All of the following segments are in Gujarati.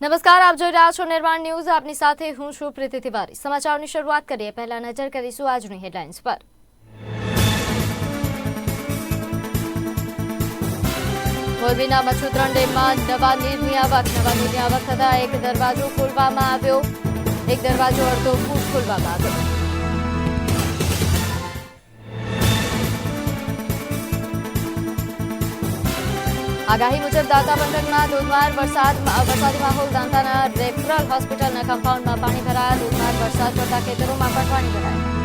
નમસ્કાર, આપ જોઈ રહ્યા છો નિર્માણ ન્યૂઝ. આપની સાથે હું છું પ્રીતિ તિવારી. સમાચારોની શરૂઆત કરીએ. પહેલા નજર કરીશું આજની હેડલાઇન્સ પર. મોરબીના મચ્છુત્રણ ડેમમાં નવા નીરની આવક, નવા નીરની આવક થતા એક દરવાજો ખોલવામાં આવ્યો. એક દરવાજો અડધો ફૂટ ખોલવામાં આવ્યો. આગાહી મુજબ દાંતા પંથકમાં ધોધમાર વરસાદ વરસાદી માહોલ, દાંતાના રેફરલ હોસ્પિટલના કમ્પાઉન્ડમાં પાણી ભરાયા, ધોધમાર વરસાદ પડતા ખેતરોમાં પણ પાણી ભરાયા.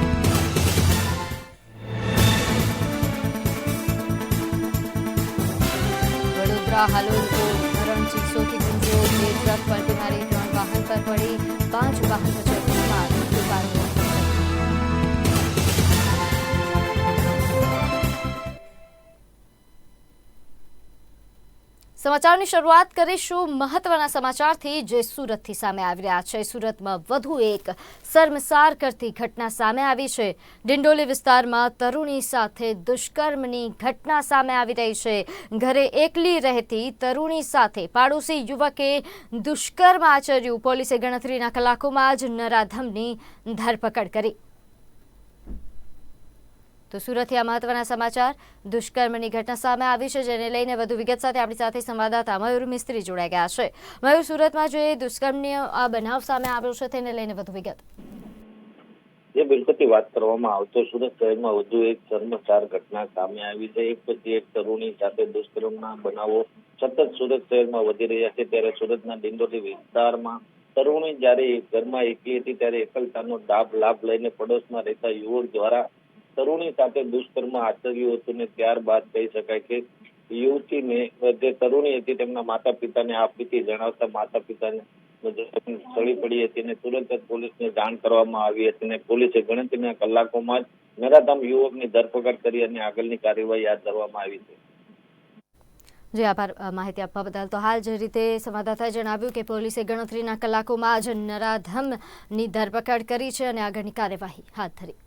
વડોદરા, હાલોલ ધોરણ ચીસોથી ગુંજ્યો બે ટ્રક પલટી મારી ત્રણ વાહન પર પડી પાંચ વાહન વચ્ચે સમાચારની શરૂઆત કરીશું મહત્વના સમાચારથી જે સુરતથી સામે આવી રહ્યા છે. સુરતમાં વધુ એક શર્મસાર કરતી ઘટના સામે આવી છે. ડિંડોલી વિસ્તારમાં તરુણી સાથે દુષ્કર્મની ઘટના સામે આવી રહી છે. ઘરે એકલી રહેતી તરુણી સાથે પાડોશી યુવકે દુષ્કર્મ આચર્યું. પોલીસે ગણતરીના કલાકોમાં જ નરાધમની ધરપકડ કરી. તો સુરતથી આ મહત્વના સમાચાર. દુષ્કર્મની ઘટના સામે આવી છે, જેને લઈને વધુ વિગત સાથે આપણી સાથે સંવાદદાતા મયુર મિસ્ત્રી જોડાઈ ગયા છે. મયુર, સુરતમાં જે દુષ્કર્મની આ બનાવ સામે આવ્યો છે, તેને લઈને વધુ વિગત. જે બિલકુલથી વાત કરવામાં આવતો સુરત શહેરમાં વધુ એક શર્મસાર ઘટના સામે આવી છે. એક પછી એક તરુણી સાથે દુષ્કર્મના બનાવો સતત સુરત શહેરમાં વધી રહ્યા છે. ત્યારે સુરતના ડિંડોલી વિસ્તારમાં તરુણી જ્યારે ઘરમાં એકલી હતી, ત્યારે એકલતાનો ડાબ લાભ લઈને પડોશમાં રહેતા યુવક દ્વારા તરુણી સાથે દુષ્કર્મ આચર્યું હતું ને ત્યારબાદ કહી શકાય કે યુવતીને, જે તરુણી હતી તેમના માતા પિતાને આ જણાવતા માતા પિતાને સળી પડી હતી અને તુરંત જ પોલીસને જાણ કરવામાં આવી હતી અને પોલીસે ગણતરીના કલાકોમાં જ નરાધામ યુવકની ધરપકડ કરી અને આગળની કાર્યવાહી હાથ ધરવામાં આવી છે. જે, આભાર માહિતી આપવા બદલ. તો હાલ જે રીતે સંવાદદાતાએ જણાવ્યું કે પોલીસે ગણતરીના કલાકોમાં જ નરાધમની ધરપકડ કરી છે અને આગળની કાર્યવાહી હાથ ધરી.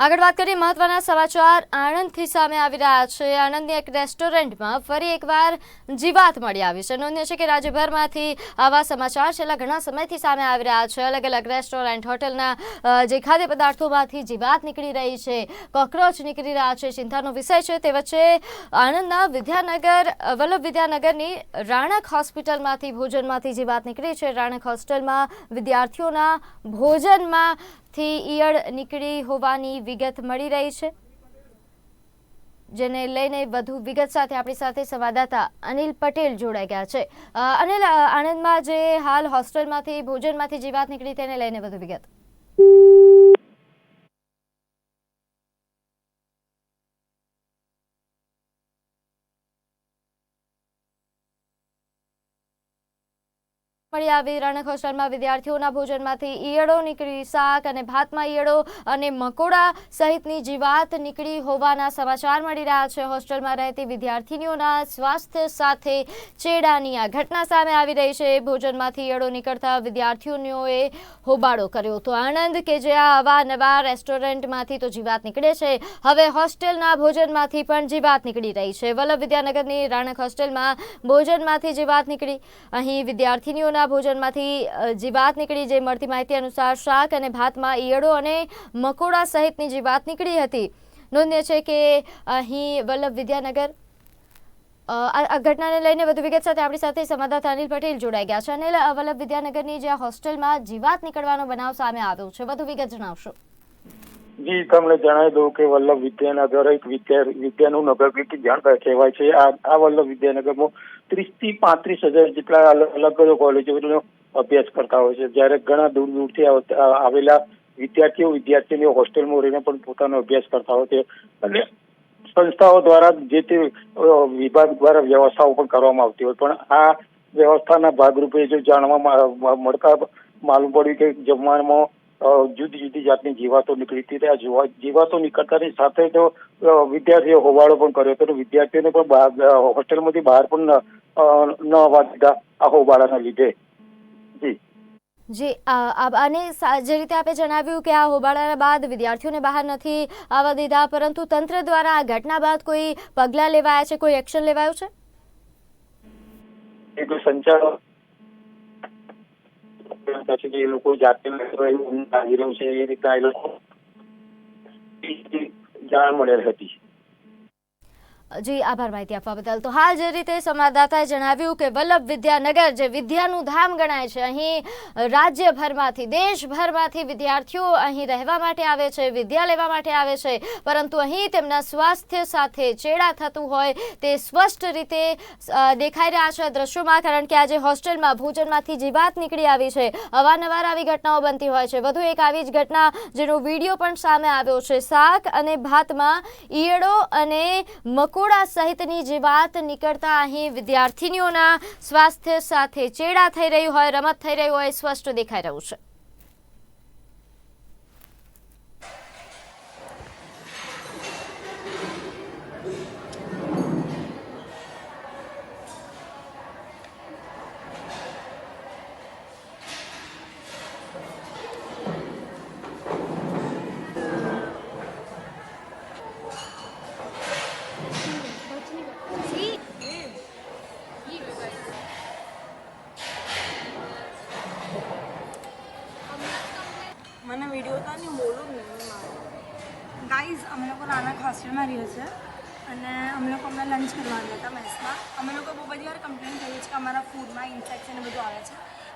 આગળ વાત કરીએ મહત્વના સમાચાર. આણંદથી સામે આવી રહ્યા છે. આણંદની એક રેસ્ટોરન્ટમાં ફરી એકવાર જીવાત મળી આવી છે. નોંધ્ય છે કે રાજ્યભરમાંથી આવા સમાચાર છેલ્લા ઘણા સમયથી સામે આવી રહ્યા છે. અલગ અલગ રેસ્ટોરન્ટ, હોટલના જે ખાદ્ય પદાર્થોમાંથી જીવાત નીકળી રહી છે, કોક્રોચ નીકળી રહ્યા છે, ચિંતાનો વિષય છે. તે વચ્ચે આણંદના વિદ્યાનગર, વલ્લભ વિદ્યાનગરની રાણક હોસ્પિટલમાંથી ભોજનમાંથી જીવાત નીકળી છે. રાણક હોસ્ટેલમાં વિદ્યાર્થીઓના ભોજનમાં થી ઈયળ નીકળી હોવાની વિગત મળી રહી છે, જેને લઈને વધુ વિગત સાથે આપણી સાથે સંવાદદાતા અનિલ પટેલ જોડાઈ ગયા છે. અનિલ આણંદમાં જે હાલ હોસ્ટેલમાંથી, ભોજનમાંથી જીવાત નીકળી તેને લઈને વધુ વિગત. મળી આવી. રણક હોસ્ટેલમાં વિદ્યાર્થીઓના ભોજનમાંથી ઈયળો નીકળી, શાક અને ભાતમાં ઈયળો અને મકોડા સહિતની જીવાત નીકળી હોવાના સમાચાર મળી રહ્યા છે. હોસ્ટેલમાં રહેતી વિદ્યાર્થીનીઓના સ્વાસ્થ્ય સાથે ચેડાની આ ઘટના સામે આવી રહી છે. ભોજનમાંથી ઈયળો નીકળતા વિદ્યાર્થીઓએ હોબાળો કર્યો તો આણંદ કે જે આવા નવા રેસ્ટોરન્ટમાંથી તો જીવાત નીકળે છે, હવે હોસ્ટેલના ભોજનમાંથી પણ જીવાત નીકળી રહી છે. વલ્લભ વિદ્યાનગરની રાણક હોસ્ટેલમાં ભોજનમાંથી જીવાત નીકળી. અહીં વિદ્યાર્થીનીઓના ભોજનમાંથી જીવાત નીકળી જે મળતી માહિતી અનુસાર શાક અને ભાતમાં ઈયળો અને મકોડા સહિતની જીવાત નીકળી હતી નોંધ્ય છે કે અહીં વલ્લભ વિદ્યાનગર આ ઘટનાને લઈને વધુ વિગત સાથે આપણી સાથે સંવાદદાતા અનિલ પટેલ જોડાઈ ગયા છે. અનિલ વલ્લભ વિદ્યાનગરની જે હોસ્ટેલમાં જીવાત નીકળવાનો બનાવ સામે આવ્યો છે. વધુ વિગત જણાવશો. જી, તમને જણાવી દઉં કે વલ્લભ વિદ્યાનગર એક વિદ્યા, વિદ્યાનું નગર જાણતા જાણ કહેવાય છે. આ વલ્લભ વિદ્યાનગરમાં ત્રીસથી પાંત્રીસ હજાર જેટલા અલગ અલગ કોલેજોનો અભ્યાસ કરતા હોય છે. જ્યારે ઘણા દૂર દૂરથી આવ- આવેલા વિદ્યાર્થીઓ વિદ્યાર્થીઓ હોસ્ટેલમાં રહીને પણ પોતાનો અભ્યાસ કરતા હોય છે. અને સંસ્થાઓ દ્વારા જે તે વિભાગ દ્વારા વ્યવસ્થાઓ પણ કરવામાં આવતી હોય. પણ આ વ્યવસ્થાના ભાગરૂપે જો જાણવા મળતા માલુમ પડ્યું કે જમવામાં જુદી જુદી જાતની જીવાતો નીકળી હતી આ જીવાતો નીકળતાની સાથે તો વિદ્યાર્થીઓ હોબાળો પણ કર્યો હતો વિદ્યાર્થીઓને પણ હોસ્ટેલમાંથી બહાર પણ ન- આવવા દીધા આ હોબાળાના લીધે. જી. જી અને જે રીતે આપે જણાવ્યું કે આ હોબાળા બાદ વિદ્યાર્થીઓને બહાર નથી આવવા દીધા પરંતુ તંત્ર દ્વારા આ ઘટના બાદ કોઈ પગલાં લેવાયા છે કોઈ એક્શન લેવાયું છે? પછી એ લોકો જાતે એવું લાગી રહ્યું છે એ રીતના એ લોકો જાણ મળેલ હતી જી, આભાર માહિતી આપવા બદલ. તો હાલ જે રીતે સંવાદદાતાએ જણાવ્યું કે વલ્લભ વિદ્યાનગર જે વિદ્યાનું ધામ ગણાય છે, અહીં રાજ્યભરમાંથી, દેશભરમાંથી વિદ્યાર્થીઓ અહીં રહેવા માટે આવે છે, વિદ્યા લેવા માટે આવે છે. પરંતુ અહીં તેમના સ્વાસ્થ્ય સાથે ચેડા થતું હોય તે સ્પષ્ટ રીતે દેખાઈ રહ્યા છે દ્રશ્યોમાં, કારણ કે આજે હોસ્ટેલમાં ભોજનમાંથી જીવાત નીકળી આવી છે, અવારનવાર આવી ઘટનાઓ બનતી હોય છે. વધુ એક આવી જ ઘટના જેનો વીડિયો પણ સામે આવ્યો છે. શાક અને ભાતમાં ઈયળો અને મકોડા સહિતની જીવાત નીકળતા અહીં વિદ્યાર્થીનીઓના સ્વાસ્થ્ય સાથે ચેડા થઈ રહ્યું હોય, રમત થઈ રહી હોય, સ્પષ્ટ દેખાઈ રહ્યું છે. અને અમે લોકો અમને લંચ કરવા ગયા હતા મેસમાં અમે લોકો બહુ બધી વાર કમ્પ્લેન કરીએ છીએ કે અમારા ફૂડમાં ઇન્ફેક્શન બધું આવે છે.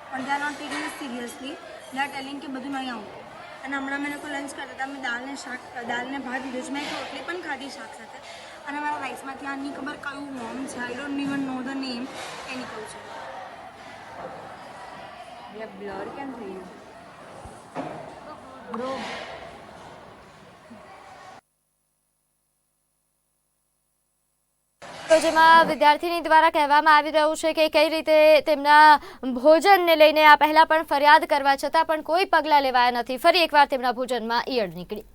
પણ they are not taking seriously they are telling કે બધું નહીં આવતું અને હમણાં અમે લોકો લંચ કરતા હતા, અમે દાળને શાક, દાળને ભાત લીધું છે. મેં એક રોટલી પણ ખાધી શાક સાથે. અને મારા રાઈસમાંથી નહીં ખબર કયું નોમ છે. I don't even know the name એ નીકળ્યું છે. બ્લર કેમ થઈ ગયું? તો જેમાં વિદ્યાર્થીની દ્વારા કહેવામાં આવી રહ્યું છે કે કઈ રીતે તેમના ભોજનને લઈને આ પહેલા પણ ફરિયાદ કરવા છતાં પણ કોઈ પગલાં લેવાયા નથી. ફરી એકવાર તેમના ભોજનમાં ઈયળ નીકળી.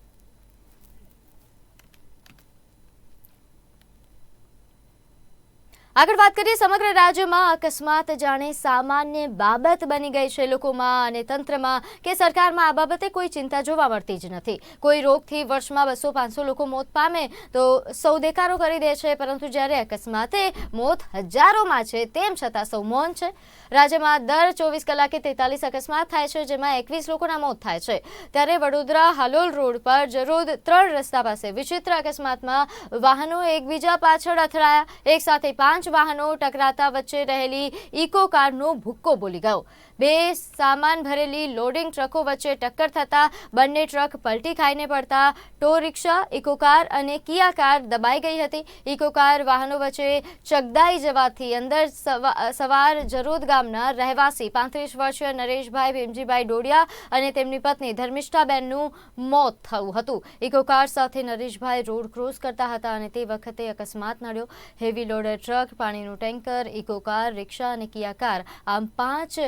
આગળ વાત કરીએ સમગ્ર રાજ્યમાં અકસ્માત જાણે સામાન્ય બાબત બની ગઈ છે લોકોમાં અને તંત્રમાં કે સરકારમાં આ બાબતે કોઈ ચિંતા જોવા મળતી જ નથી. કોઈ રોગથી વર્ષમાં બસો પાંચસો લોકો મોત પામે તો સૌ દેકારો કરી દે છે, પરંતુ જ્યારે અકસ્માતે મોત હજારોમાં છે તેમ છતાં સૌ મૌન છે. રાજ્યમાં દર ચોવીસ કલાકે તેતાલીસ અકસ્માત થાય છે, જેમાં એકવીસ લોકોના મોત થાય છે. ત્યારે વડોદરા હાલોલ રોડ પર જરોદ ત્રણ રસ્તા પાસે વિચિત્ર અકસ્માતમાં વાહનો એકબીજા પાછળ અથડાયા. એક સાથે પાંચ વાહનો ટકરાતા વચ્ચે રહેલી ઇકો કારનો ભુક્કો બોલી ગયો. બે સામાન ભરેલી લોડિંગ ટ્રકો વચ્ચે ટક્કર થતા બંને ટ્રક પલટી ખાઈને પડતા. ટો રિક્ષા ઇકોકાર અને કિયા કાર દબાઈ ગઈ હતી. ઇકોકાર વાહનો વચ્ચે ચગદાઈ જવાથી અંદર સવા- સવાર જરોદ ગામના રહેવાસી પાંત્રીસ વર્ષીય નરેશભાઈ ભીમજીભાઈ ડોડિયા અને તેમની પત્ની ધર્મિષ્ઠાબેનનું મોત થયું હતું. ઇકોકાર સાથે નરેશભાઈ રોડ ક્રોસ કરતા હતા અને તે વખતે અકસ્માત નડ્યો. હેવી લોડર ટ્રક, પાણીનું ટેન્કર ઇકોકાર રિક્ષા અને કિયા કાર આમ પાંચ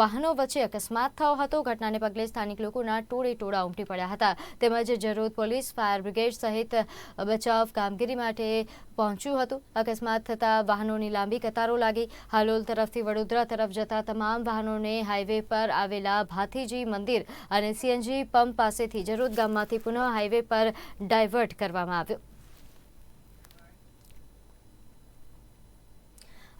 વાહનો વચ્ચે અકસ્માત થયો હતો. ઘટનાને પગલે સ્થાનિક લોકોના ટોળે ટોળા ઉમટી પડ્યા હતા. તેમજ જરોદ પોલીસ, ફાયર બ્રિગેડ સહિત બચાવ કામગીરી માટે પહોંચ્યું હતું. અકસ્માત થતાં વાહનોની લાંબી કતારો લાગી. હાલોલ તરફથી વડોદરા તરફ જતા તમામ વાહનોને હાઈવે પર આવેલા ભાથીજી મંદિર અને સીએનજી પંપ પાસેથી જરોદ ગામમાંથી પુનઃ હાઈવે પર ડાયવર્ટ કરવામાં આવ્યો.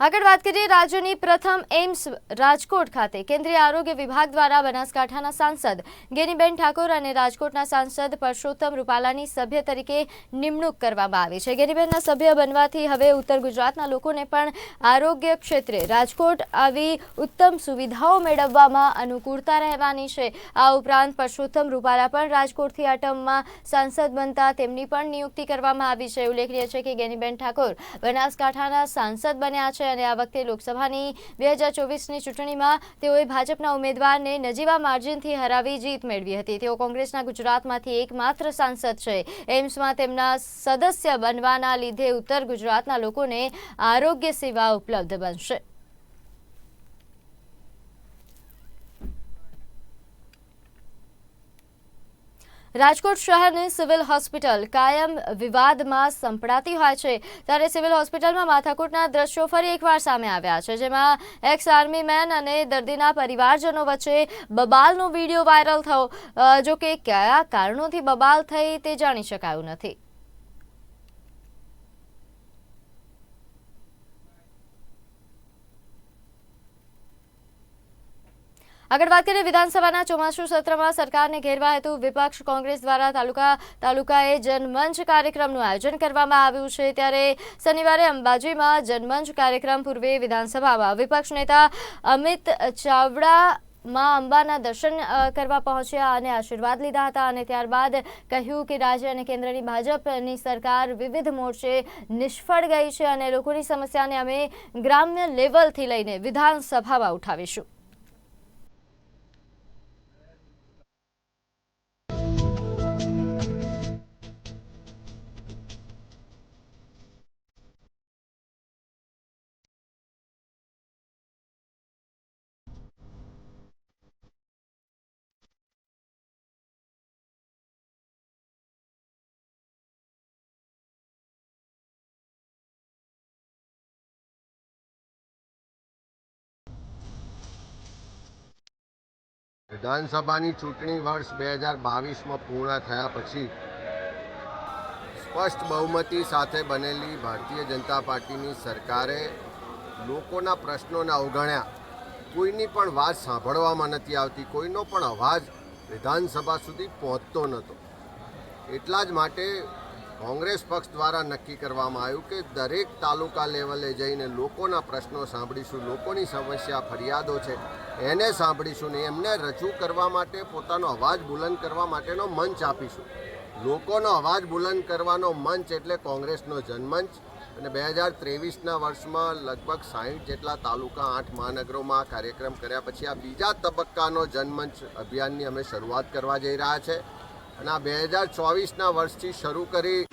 આગળ વાત કરીએ રાજ્યની પ્રથમ એમ્સ રાજકોટ ખાતે. કેન્દ્રીય આરોગ્ય વિભાગ દ્વારા બનાસકાંઠાના સાંસદ ગેનીબેન ઠાકોર અને રાજકોટના સાંસદ પરસોત્તમ રૂપાલાની સભ્ય તરીકે નિમણૂક કરવામાં આવી છે. ગેનીબેનના સભ્ય બનવાથી હવે ઉત્તર ગુજરાતના લોકોને પણ આરોગ્ય ક્ષેત્રે રાજકોટ આવી ઉત્તમ સુવિધાઓ મેળવવામાં અનુકૂળતા રહેવાની છે. આ ઉપરાંત પરસોત્તમ રૂપાલા પણ રાજકોટથી આ ટર્મમાં સાંસદ બનતા તેમની પણ નિયુક્તિ કરવામાં આવી છે. ઉલ્લેખનીય છે કે ગેનીબેન ઠાકોર બનાસકાંઠાના સાંસદ બન્યા છે. અને આ વખતે લોકસભાની બે હજાર ચોવીસની ચૂંટણીમાં તેઓએ ભાજપના ઉમેદવારને નજીવા માર્જિનથી હરાવી જીત મેળવી હતી. તેઓ કોંગ્રેસના ગુજરાતમાંથી એકમાત્ર સાંસદ છે. એમ્સમાં તેમના સદસ્ય બનવાના લીધે ઉત્તર ગુજરાતના લોકોને આરોગ્ય સેવા ઉપલબ્ધ બનશે. રાજકોટ શહેરની સિવિલ હોસ્પિટલ કાયમ વિવાદમાં સંપડાતી હોય છે. ત્યારે સિવિલ હોસ્પિટલમાં માથાકૂટના દ્રશ્યો ફરી એકવાર સામે આવ્યા છે, જેમાં એક્સ આર્મી મેન અને દર્દીના પરિવારજનો વચ્ચે બબાલનો વીડિયો વાયરલ થયો. જો કે કયા કારણોથી બબાલ થઈ તે જાણી શકાયું નથી. આગળ વાત કરીએ વિધાનસભાના ચોમાસુ સત્રમાં સરકારને ઘેરવા હેતુ વિપક્ષ કોંગ્રેસ દ્વારા તાલુકા તાલુકાએ જનમંચ કાર્યક્રમનું આયોજન કરવામાં આવ્યું છે. ત્યારે શનિવારે અંબાજીમાં જનમંચ કાર્યક્રમ પૂર્વે વિધાનસભામાં વિપક્ષ નેતા અમિત ચાવડા માં અંબાના દર્શન કરવા પહોંચ્યા અને આશીર્વાદ લીધા હતા અને ત્યારબાદ કહ્યું કે રાજ્ય અને કેન્દ્રની ભાજપની સરકાર વિવિધ મોરચે નિષ્ફળ ગઈ છે અને લોકોની સમસ્યાને અમે ગ્રામ્ય લેવલથી લઈને વિધાનસભામાં ઉઠાવીશું. વિધાનસભાની ચૂંટણી વર્ષ બે હજાર બાવીસમાં પૂર્ણ થયા પછી સ્પષ્ટ બહુમતી સાથે બનેલી ભારતીય જનતા પાર્ટીની સરકારે લોકોના પ્રશ્નોને અવગણ્યા. કોઈની પણ વાત સાંભળવામાં નથી આવતી, કોઈનો પણ અવાજ વિધાનસભા સુધી પહોંચતો નહોતો. એટલા જ માટે કોંગ્રેસ પક્ષ દ્વારા નક્કી કરવામાં આવ્યું કે દરેક તાલુકા લેવલે જઈને લોકોના પ્રશ્નો સાંભળીશું, લોકોની સમસ્યા, ફરિયાદો છે. એને સાંભળીશું ને એમને રજૂ કરવા માટે પોતાનો અવાજ બુલંદ કરવા માટેનો મંચ આપીશું. લોકોનો અવાજ બુલંદ કરવાનો મંચ એટલે કોંગ્રેસનો જનમંચ અને બે હજાર ત્રેવીસના વર્ષમાં લગભગ સાહીઠ જેટલા તાલુકા આઠ મહાનગરોમાં આ કાર્યક્રમ કર્યા પછી આ બીજા તબક્કાનો જનમંચ અભિયાનની અમે શરૂઆત કરવા જઈ રહ્યા છે. અને આ બે હજાર ચોવીસના વર્ષથી શરૂ કરી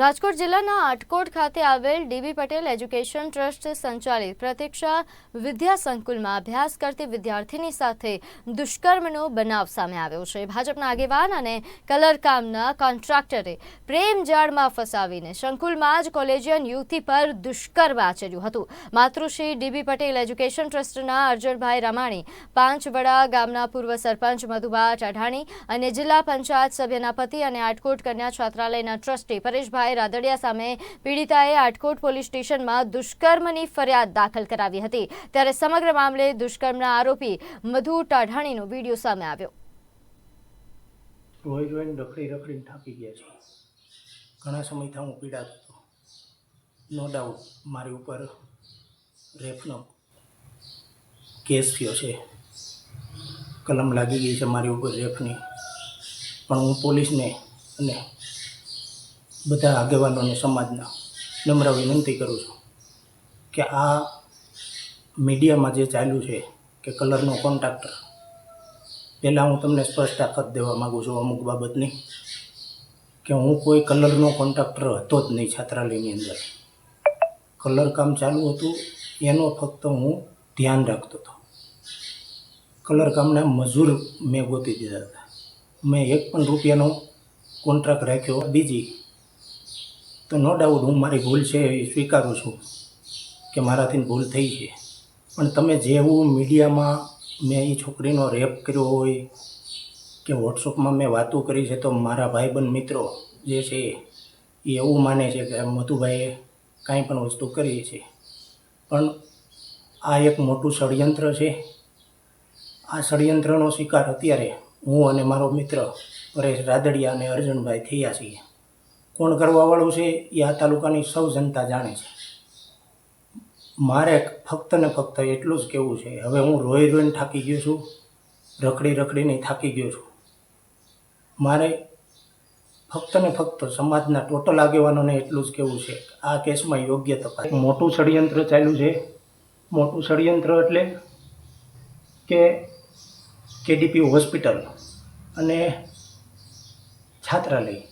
રાજકોટ જિલ્લાના આટકોટ ખાતે આવેલ ડીબી પટેલ એજ્યુકેશન ટ્રસ્ટ સંચાલિત પ્રતીક્ષા વિદ્યા સંકુલમાં અભ્યાસ કરતી વિદ્યાર્થીની સાથે દુષ્કર્મનો બનાવ સામે આવ્યો છે. ભાજપના આગેવાન અને કલરકામના કોન્ટ્રાક્ટરે પ્રેમ જાળમાં ફસાવીને સંકુલમાં જ કોલેજિયન યુવતી પર દુષ્કર્મ આચર્યું હતું. માતૃશ્રી ડીબી પટેલ એજ્યુકેશન ટ્રસ્ટના અર્જુનભાઈ રમાણી, પાંચવડા ગામના પૂર્વ સરપંચ મધુબા ટાઢાણી અને જિલ્લા પંચાયત સભ્યના પતિ અને આટકોટ કન્યા છાત્રાલયના ટ્રસ્ટી પરેશભાઈ રાદડિયા સામે પીડિતાએ આટકોટ પોલીસ સ્ટેશનમાં દુષ્કર્મની ફરિયાદ દાખલ કરાવી હતી. ત્યારે સમગ્ર મામલે દુષ્કર્મના આરોપી મધુ ટાઢાણીનો વીડિયો સામે આવ્યો. ઘણા સમયથી હું પીડાતો હતો. નો ડાઉટ મારી ઉપર રેફનો કેસ થયો છે. કલમ લાગી ગઈ છે મારી ઉપર રેફની પણ હું પોલીસને અને બધા આગેવાનોને સમાજના નમ્ર વિનંતી કરું છું કે આ મીડિયામાં જે ચાલ્યું છે કે કલરનો કોન્ટ્રાક્ટર પહેલાં હું તમને સ્પષ્ટતા કરી દેવા માગું છું અમુક બાબતની, કે હું કોઈ કલરનો કોન્ટ્રાક્ટર હતો જ નહીં છાત્રાલયની અંદર. કલર કામ ચાલુ હતું, એનો ફક્ત હું ધ્યાન રાખતો હતો. કલર કામના મજૂર મેં ગોતી દીધા હતા. મેં એક પણ રૂપિયાનો કોન્ટ્રાક્ટ રાખ્યો. બીજી તો નો ડાઉટ હું મારી ભૂલ છે એ સ્વીકારું છું કે મારાથી ભૂલ થઈ છે. પણ તમે જેવું મીડિયામાં મેં એ છોકરીનો રેપ કર્યો હોય કે વોટ્સઅપમાં મેં વાતો કરી છે તો મારા ભાઈબંધ મિત્રો જે છે એ એવું માને છે કે મધુભાઈએ કાંઈ પણ વસ્તુ કરી છે. પણ આ એક મોટું ષડયંત્ર છે. આ ષડયંત્રનો શિકાર અત્યારે હું અને મારો મિત્ર પરેશ રાદડિયા અને અર્જુનભાઈ થયા છીએ. કોણ કરવાવાળું છે એ આ તાલુકાની સૌ જનતા જાણે છે. મારે ફક્ત ને ફક્ત એટલું જ કહેવું છે, હવે હું રોઈ રોઈને થાકી ગયો છું, રખડી રખડીને થાકી ગયો છું. મારે ફક્ત ને ફક્ત સમાજના ટોટલ આગેવાનોને એટલું જ કહેવું છે, આ કેસમાં યોગ્ય તપાસ. મોટું ષડયંત્ર ચાલ્યું છે. મોટું ષડયંત્ર એટલે કે કેડીપી હોસ્પિટલ અને છાત્રાલય.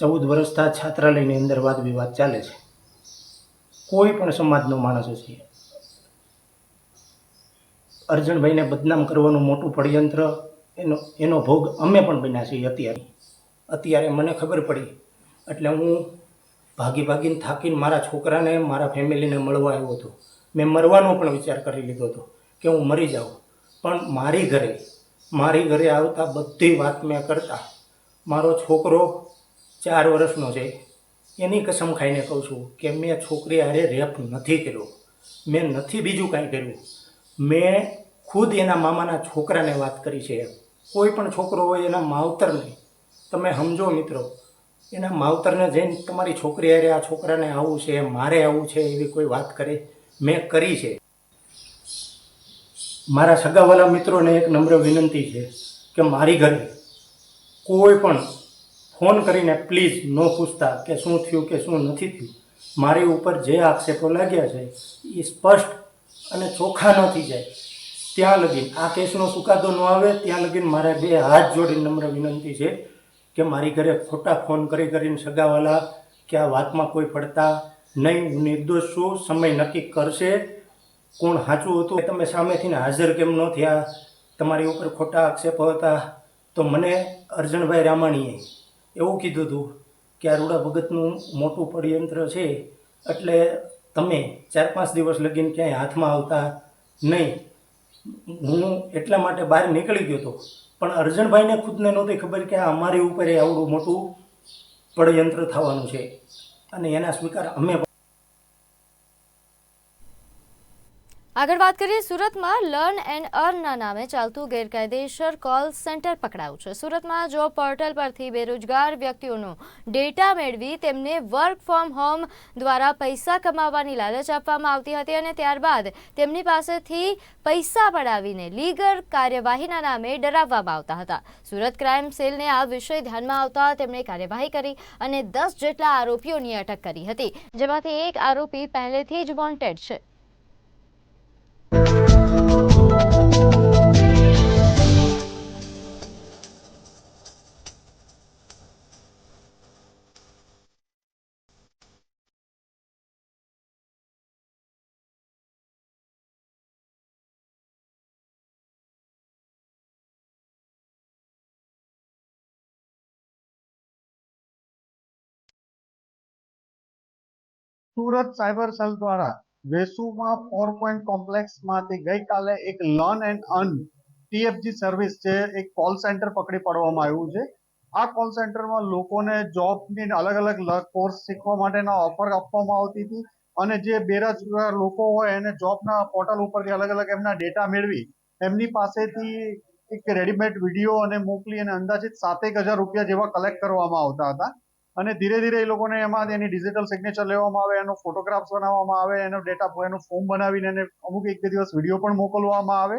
ચૌદ વર્ષથી છાત્રાલયની અંદર વાદ વિવાદ ચાલે છે. કોઈ પણ સમાજનો માણસ હશે. અર્જણભાઈને બદનામ કરવાનું મોટું પડયંત્ર, એનો એનો ભોગ અમે પણ બન્યા છીએ અત્યારે. અત્યારે મને ખબર પડી, એટલે હું ભાગી ભાગીને થાકીને મારા છોકરાને, મારા ફેમિલીને મળવા આવ્યો હતો. મેં મરવાનો પણ વિચાર કરી લીધો હતો કે હું મરી જાઉં. પણ મારી ઘરે મારી ઘરે આવતા બધી વાત મેં કરતા. મારો છોકરો ચાર વર્ષનો છે. એની કસમ ખાઈને કહું છું કે મેં છોકરી હારે રેપ નથી કર્યો. મેં નથી બીજું કાંઈ કર્યું. મેં ખુદ એના મામાના છોકરાને વાત કરી છે. કોઈ પણ છોકરો હોય એના માવતરને. તમે સમજો મિત્રો, એના માવતરને જઈને તમારી છોકરી હારે આ છોકરાને આવું છે, મારે આવું છે એવી કોઈ વાત કરે, મેં કરી છે. મારા સગાવાલા મિત્રોને એક નમ્ર વિનંતી છે કે મારી ઘરે કોઈ પણ ફોન કરીને પ્લીઝ ન પૂછતા કે શું થયું કે શું નથી થયું. મારી ઉપર જે આક્ષેપો લાગ્યા છે એ સ્પષ્ટ અને ચોખ્ખા ન જાય. ત્યાં લગીન આ કેસનો ચુકાદો ન આવે, ત્યાં લગીન મારે બે હાથ જોડી નમ્ર વિનંતી છે કે મારી ઘરે ખોટા ફોન કરી કરીને સગાવાલા કે આ વાતમાં કોઈ પડતા નહીં. હું નિર્દોષ છું, સમય નક્કી કરશે. કોણ સાચું હતું? તમે સામેથી હાજર કેમ ન થયા? તમારી ઉપર ખોટા આક્ષેપો હતા. તો મને અર્જણભાઈ રામાણીએ એવું કીધું હતું કે આ રૂડા ભગતનું મોટું પડયંત્ર છે એટલે તમે ચાર પાંચ દિવસ લગીને ક્યાંય હાથમાં આવતા નહીં. હું એટલા માટે બહાર નીકળી ગયો હતો. પણ અર્જણભાઈને ખુદને નહોતી ખબર કે અમારી ઉપર એ આવડું મોટું પડયંત્ર થવાનું છે. અને એના સ્વીકાર અમે આગળ વાત કરીએ સુરતમાં લર્ન એન્ડ અર્નના નામે ચાલતું ગેરકાયદેસર કોલ સેન્ટર પકડાયું છે. સુરતમાં જોબ પોર્ટલ પરથી બેરોજગાર વ્યક્તિઓનો ડેટા મેળવી તેમને વર્ક ફ્રોમ હોમ દ્વારા પૈસા કમાવવાની લાલચ આપવામાં આવતી હતી અને ત્યારબાદ તેમની પાસેથી પૈસા પડાવીને લીગલ કાર્યવાહીના નામે ડરાવવામાં આવતા હતા. સુરત ક્રાઇમ સેલને આ વિષય ધ્યાનમાં આવતા તેમણે કાર્યવાહી કરી અને દસ જેટલા આરોપીઓની અટક કરી હતી. જેમાંથી એક આરોપી પહેલેથી જ વોન્ટેડ છે. સુરત સાયબર સેલ દ્વારા વેસુમાં ફોર પોઈન્ટ કોમ્પ્લેક્સમાંથી ગઈકાલે એક learn and earn TFG service છે, એક કોલ સેન્ટર પકડી પાડવામાં આવ્યું છે. આ કોલ સેન્ટરમાં લોકોને જોબની અલગ અલગ કોર્સ શીખવા માટેના ઓફર આપવામાં આવતી હતી અને જે બેરોજગાર લોકો હોય એને જોબના પોર્ટલ ઉપરથી અલગ અલગ એમના ડેટા મેળવી એમની પાસેથી એક રેડીમેડ વીડિયો અને મોકલી અને અંદાજિત સાતેક હજાર રૂપિયા જેવા કલેક્ટ કરવામાં આવતા હતા. અને ધીરે ધીરે એ લોકોને એમાં એની ડિજિટલ સિગ્નેચર લેવામાં આવે, એનો ફોટોગ્રાફ્સ બનાવવામાં આવે, એનો ડેટા એનું ફોર્મ બનાવીને એને અમુક એક બે દિવસ વીડિયો પણ મોકલવામાં આવે.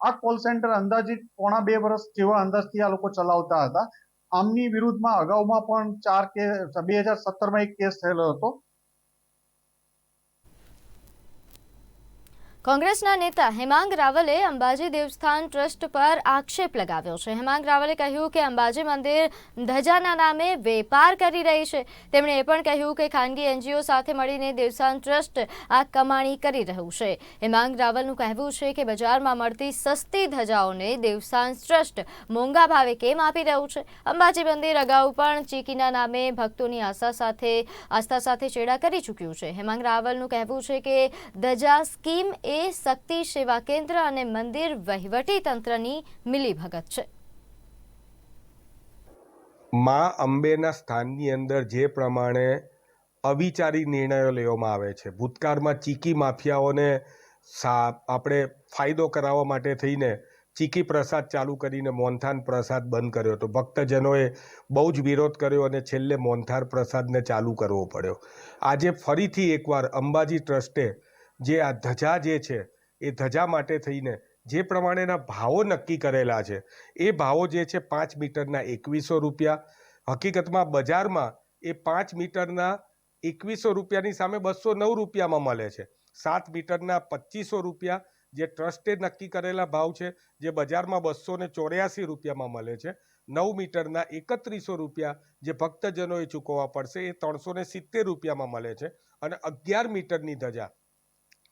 આ કોલ સેન્ટર અંદાજિત પોણા બે વર્ષ જેવા અંદાજથી આ લોકો ચલાવતા હતા. આમની વિરુદ્ધમાં અગાઉમાં પણ ચાર કે બે હજાર સત્તરમાં એક કેસ થયેલો હતો. કોંગ્રેસના નેતા હેમાંગ રાવલે અંબાજી દેવસ્થાન ટ્રસ્ટ પર આક્ષેપ લગાવ્યો છે. હેમાંગ રાવલે કહ્યું કે અંબાજી મંદિર ધજાના નામે વેપાર કરી રહી છે. તેમણે એ પણ કહ્યું કે ખાનગી એનજીઓ સાથે મળીને દેવસ્થાન ટ્રસ્ટ આ કમાણી કરી રહ્યું છે. હેમાંગ રાવલનું કહેવું છે કે બજારમાં મળતી સસ્તી ધજાઓને દેવસ્થાન ટ્રસ્ટ મોંઘા ભાવે કેમ આપી રહ્યું છે? અંબાજી મંદિર અગાઉ પણ ચીકીના નામે ભક્તોની આશા સાથે, આસ્થા સાથે ચેડા કરી ચૂક્યું છે. હેમાંગ રાવલનું કહેવું છે કે ધજા સ્કીમ એ શક્તિ સેવા કેન્દ્ર અને મંદિર વહીવટી તંત્રની મિલીભગત છે. માં અંબેના સ્થાનની અંદર જે પ્રમાણે અવિચારી નિર્ણયો લેવામાં આવે છે, ભૂતકાળમાં ચીકી માફિયાઓને સા, આપણે ફાયદો કરાવવા માટે થઈને ચીકી પ્રસાદ ચાલુ કરીને મોનથાન પ્રસાદ બંધ કર્યો હતો. ભક્તજનોએ બહુ જ વિરોધ કર્યો અને છેલ્લે મોનથાર પ્રસાદને ચાલુ કરવો પડ્યો. આજે ફરીથી એકવાર અંબાજી ટ્રસ્ટે જે આ ધજા જે છે, એ ધજા માટે થઈને જે પ્રમાણેના ભાવો નક્કી કરેલા છે, એ ભાવો જે છે પાંચ મીટરના એકવીસો રૂપિયા. હકીકતમાં બજારમાં એ પાંચ મીટરના એકવીસો રૂપિયાની સામે બસો નવ રૂપિયામાં મળે છે. સાત મીટરના પચીસો રૂપિયા જે ટ્રસ્ટે નક્કી કરેલા ભાવ છે, જે બજારમાં બસો ને ચોર્યાસી રૂપિયામાં મળે છે. નવ મીટરના એકત્રીસો રૂપિયા જે ભક્તજનોએ ચૂકવવા પડશે, એ ત્રણસો ને સિત્તેર રૂપિયામાં મળે છે અને અગિયાર મીટરની ધજા.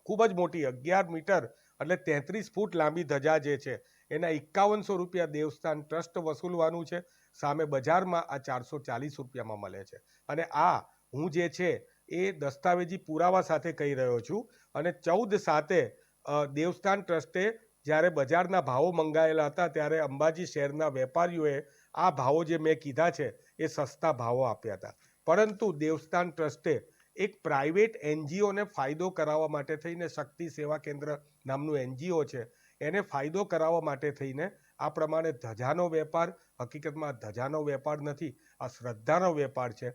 ખૂબ જ મોટી, અગિયાર મીટર એટલે તેત્રીસ ફૂટ લાંબી ધજા જે છે, એના એકાવનસો રૂપિયા દેવસ્થાન ટ્રસ્ટ વસૂલવાનું છે. સામે બજારમાં આ ચારસો ચાલીસ રૂપિયામાં મળે છે. અને આ હું જે છે, એ દસ્તાવેજી પુરાવા સાથે કહી રહ્યો છું. અને ચૌદ સાતે દેવસ્થાન ટ્રસ્ટે જ્યારે બજારના ભાવો મંગાયેલા હતા, ત્યારે અંબાજી શહેરના વેપારીઓએ આ ભાવો જે મેં કીધા છે, એ સસ્તા ભાવો આપ્યા હતા. પરંતુ દેવસ્થાન ટ્રસ્ટે એક પ્રાઇવેટ એનજીઓને ફાયદો કરાવવા માટે થઈને શક્તિ સેવા કેન્દ્ર નામનું એનજીઓ છે, એને ફાયદો કરાવવા માટે થઈને આ પ્રમાણે ધજાનો વેપાર, હકીકતમાં ધજાનો વેપાર નથી, આ શ્રદ્ધાનો વેપાર છે.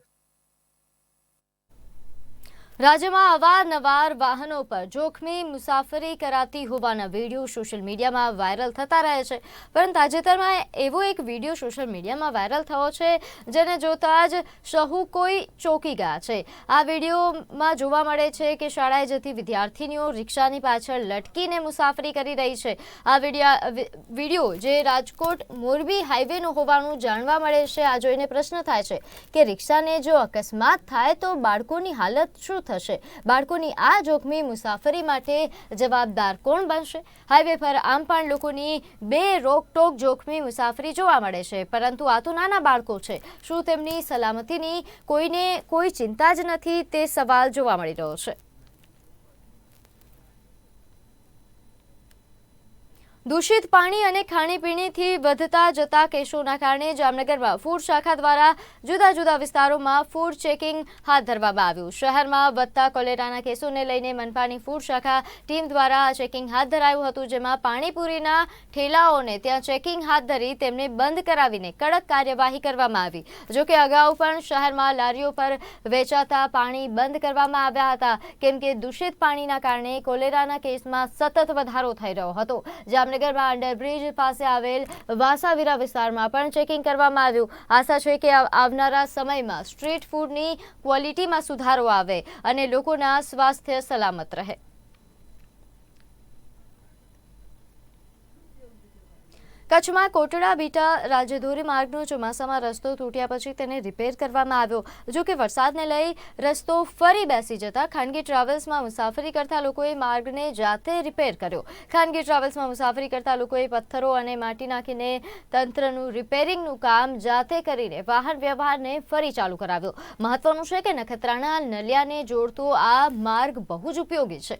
રાજ્યમાં અવારનવાર વાહનો પર જોખમી મુસાફરી કરાતી હોવાના વીડિયો સોશિયલ મીડિયામાં વાયરલ થતા રહે છે. પરંતુ તાજેતરમાં એવો એક વીડિયો સોશિયલ મીડિયામાં વાયરલ થયો છે, જેને જોતા જ સહુ કોઈ ચોંકી ગયા છે. આ વિડીયોમાં જોવા મળે છે કે શાળાએ જતી વિદ્યાર્થીનીઓ રિક્ષાની પાછળ લટકીને મુસાફરી કરી રહી છે. આ વીડિયો વીડિયો જે રાજકોટ મોરબી હાઈવેનો હોવાનું જાણવા મળે છે, આ જોઈને પ્રશ્ન થાય છે કે રિક્ષાને જો અકસ્માત થાય તો બાળકોની હાલત શું થશે. બાળકોની આ જોખમી મુસાફરી માટે જવાબદાર કોણ બનશે? હાઈવે પર આમ પણ લોકોની બે રોકટોક જોખમી મુસાફરી જોવા મળે છે, પરંતુ આ તો નાના બાળકો છે. શું તેમની સલામતીની કોઈને કોઈ ચિંતા જ નથી તે સવાલ જોવા મળી રહ્યો છે. દૂષિત પાણી અને ખાણીપીણીથી વધતા જતા કેસોના કારણે જામનગરમાં ફૂડ શાખા દ્વારા જુદા જુદા વિસ્તારોમાં ફૂડ ચેકિંગ હાથ ધરવામાં આવ્યું. શહેરમાં વધતા કોલેરાના કેસોને લઈને મનપાની ફૂડ શાખા ટીમ દ્વારા ચેકિંગ હાથ ધરાયું હતું, જેમાં પાણીપુરીના ઠેલાઓને ત્યાં ચેકિંગ હાથ ધરી તેમને બંધ કરાવીને કડક કાર્યવાહી કરવામાં આવી. જોકે અગાઉ પણ શહેરમાં લારીઓ પર વેચાતા પાણી બંધ કરવામાં આવ્યા હતા. કેમ કે દૂષિત પાણીના કારણે કોલેરાના કેસમાં સતત વધારો થઈ રહ્યો હતો. જામનગરમાં અંડરબ્રિજ પાસે આવેલ વાસાવીરા વિસ્તારમાં પણ ચેકિંગ કરવામાં આવ્યું. આશા છે કે આવનારા સમયમાં સ્ટ્રીટ ફૂડની ક્વોલિટીમાં સુધારો આવે અને લોકોના સ્વાસ્થ્ય સલામત રહે. કચ્છમાં કોટડા બીટા રાજ્યધોરી માર્ગનો ચોમાસામાં રસ્તો તૂટ્યા પછી તેને રિપેર કરવામાં આવ્યો. જો કે વરસાદને લઈ રસ્તો ફરી બેસી જતા ખાનગી ટ્રાવેલ્સમાં મુસાફરી કરતા લોકોએ માર્ગને જાતે રિપેર કર્યો. ખાનગી ટ્રાવેલ્સમાં મુસાફરી કરતા લોકોએ પથ્થરો અને માટી નાખીને તંત્રનું રિપેરિંગનું કામ જાતે કરીને વાહન વ્યવહારને ફરી ચાલુ કરાવ્યો. મહત્વનું છે કે નખત્રાણા, નલિયાને જોડતો આ માર્ગ બહુ જ ઉપયોગી છે.